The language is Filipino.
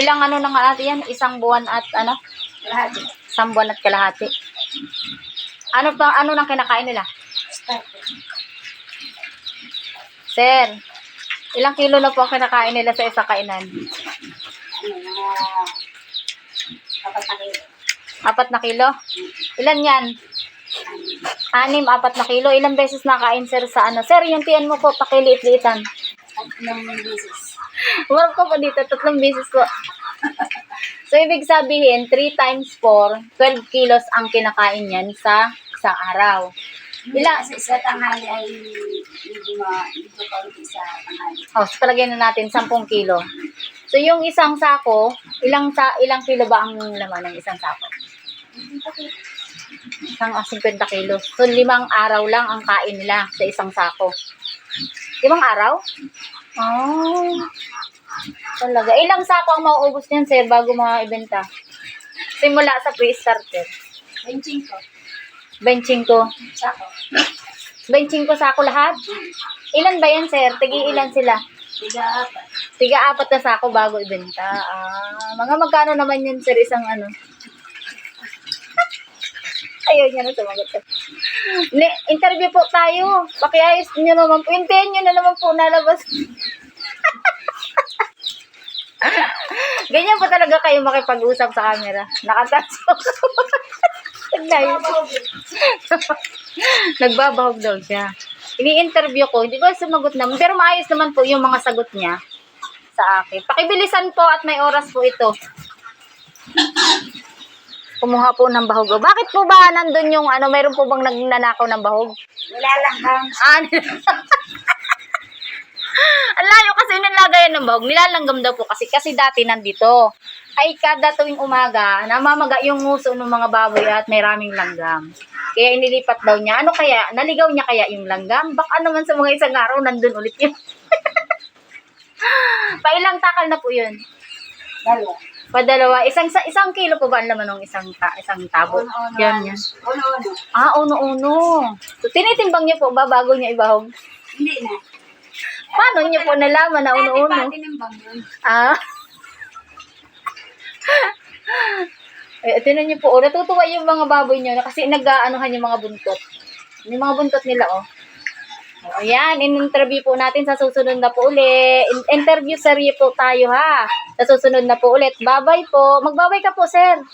Ilang ano na nga natin yan? Isang buwan at ano? Lahat. Isang buwan at kalahati. Ano pa, ano nang kinakain nila? Sir, ilang kilo na po ang kinakain nila sa isang kainan? Ano, mga apat na kilo. Apat na kilo? Ilan yan? Anim, apat na kilo. Ilang beses nakain, sir, sa ano? Sir, yung tiyan mo po, pakiliit-liitan. Tatlong beses. Warap ko po dito, tatlong beses po. So, ibig sabihin, 3 times 4, 12 kilos ang kinakain yan sa isang araw. Bila, sa isa tanghali ay medyo ma, medyo kaunti sa tanghali. Oh, so palagyan na natin 10 kilo. So, yung isang sako, ilang sa ilang kilo ba ang laman ng isang sako? Isang ah, 50 kilos. So, limang araw lang ang kain nila sa isang sako. Limang araw? Oh. Talaga. Ilang sako ang mauubos niyan, sir, bago mga-ibenta? Simula sa pre-starter. Benching ko. Benching ko. Sako. Benching ko sako lahat? Ilan ba yan, sir? Tigi ilan sila? Tiga apat. Tiga apat na sako bago ibenta. Ah, mga magkano naman yun, sir, isang ano? Ayaw niya na sumagot. Ne, interview po tayo. Pakiayos niyo naman po. Hintayin niyo na naman po nalabas. Ganyan po talaga kayo makipag-usap sa camera. Nakatasok. Nagbabahog daw siya. Ini-interview ko, hindi ko sumagot naman. Pero maayos naman po yung mga sagot niya sa akin. Pakibilisan po at may oras po ito. Kumuha po ng bahog. O, Bakit po ba nandun yung ano, mayroon po bang nagnanakaw ng bahog? Wala lang. Ah, Nilagayan ng bahog. Nilalanggam daw po kasi. Kasi dati nandito. Ay kada tuwing umaga, namamaga yung nguso ng mga baboy at may raming langgam. Kaya inilipat daw niya. Ano kaya? Naligaw niya kaya yung langgam? Baka naman sa mga isang araw nandun ulit yun. Pailang takal na po yun. Dalawa. Padalawa. Isang sa isang kilo po ba ang laman ng isang ta, isang tabo? Uno-uno. Yan yan. Uno-uno. Ah, uno-uno. So, tinitimbang niyo po ba bago niya ibahog? Hindi na. Paano niyo po nalaman na uno-uno? Dati pa tinimbang yun. Ah. eh, tinan niyo po, oh, natutuwa yung mga baboy niyo na kasi nag-aanuhan yung mga buntot. Yung mga buntot nila, oh. Oh, Ayan, in-interview po natin sa susunod na po uli. In- interview serye po tayo ha. Sa susunod na po ulit. Babay po. Magbabay ka po, sir.